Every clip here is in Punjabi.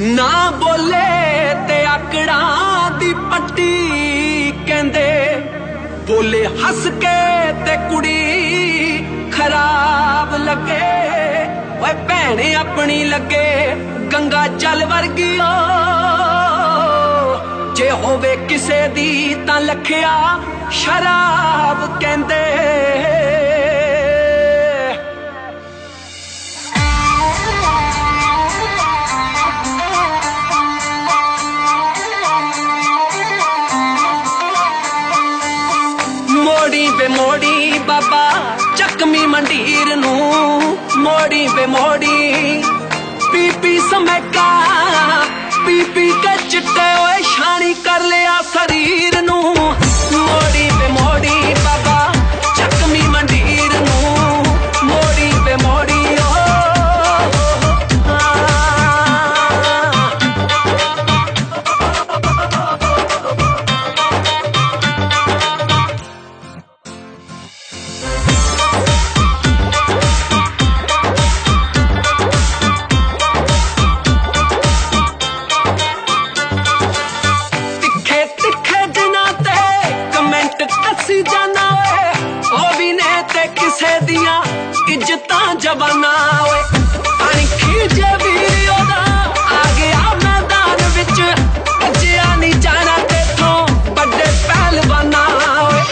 ਨਾ ਬੋਲੇ ਤੇ ਆਕੜਾਂ ਦੀ ਪੱਟੀ, ਕਹਿੰਦੇ, ਬੋਲੇ ਹੱਸ ਕੇ ਤੇ ਕੁੜੀ ਖਰਾਬ ਲੱਗੇ। ਓਏ ਭੈਣੇ ਆਪਣੀ ਲੱਗੇ, ਗੰਗਾ ਜਲ ਵਰਗੀ ਓ ਜੇ ਹੋਵੇ ਕਿਸੇ ਦੀ ਤਾਂ ਲਖਿਆ ਸ਼ਰਾਬ ਮੋੜੀ ਬੇ ਮੋੜੀ ਬਾਬਾ ਚੱਕਮੀ ਮੰਡੀਰ ਨੂੰ। ਮੋੜੀ ਬੇ ਮੋੜੀ ਪੀ ਪੀ ਸਮੈਕਾ ਪੀ ਪੀ ਕੇ ਚਿੱਟੇ ਓਏ ਛਾਣੀ ਕਰ ਲਿਆ ਸਰੀਰ। ਕਿਸੇ ਦੀਆਂ ਇੱਜ਼ਤਾਂ ਜਵਾਨਾ ਓਏ ਅਣਖੀ ਜੇ ਵੀਡੀਓ ਦਾ ਆ ਗਿਆ ਮੈਦਾਨ ਵਿੱਚ। ਕੱਜਿਆ ਨਹੀਂ ਜਾਣਾ ਤੇਥੋਂ, ਵੱਡੇ ਪਹਿਲਵਾਨਾਂ ਓਏ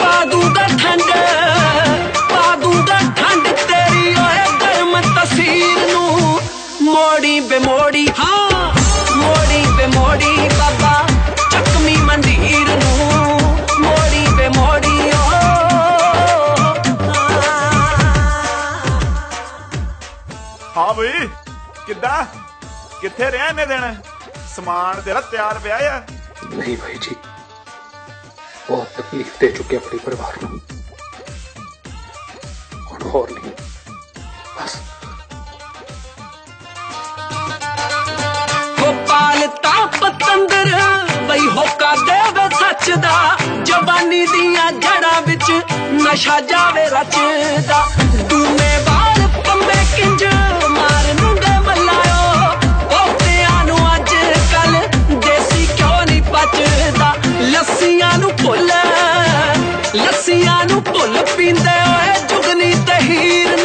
ਪਾ ਦੂੰਗਾ ਠੰਡ ਪਾ ਦੂੰਗਾ ਠੰਡ ਤੇਰੀ ਓਏ ਗਰਮ ਤਸਵੀਰ ਨੂੰ ਮੋੜੀ ਬੇ ਮੋੜੀ ਹਾਂ। ਹਾਂ ਬਈ ਕਿੱਦਾਂ? ਕਿੱਥੇ ਰਿਹਾ ਇਹਨੇ ਦਿਨ? ਸਮਾਨ ਤੇਰਾ ਤਿਆਰ ਪਿਆ ਆ? ਨਹੀਂ ਭਾਈ ਜੀ ਬਹੁਤ ਤਕਲੀਫ ਦੇ ਚੁੱਕੇ ਆਪਣੇ ਪਰਿਵਾਰ ਨੂੰ। ਹੁਣ ਹੋਰ ਨਹੀਂ ਬਸ। ਗੋਪਾਲ ਤਾਂ ਪਤੰਦਰ ਬਈ ਹੋਕਾ ਦੇਵੇ ਸੱਚ ਦਾ ਜਵਾਨੀ ਦੀਆਂ ਜੜਾਂ ਵਿੱਚ ਨਸ਼ਾ ਜਾਵੇ ਰਚਦਾ। ਪੀਂਦੇ ਓਏ ਜੁਗਨੀ ਤੇ ਹੀਰ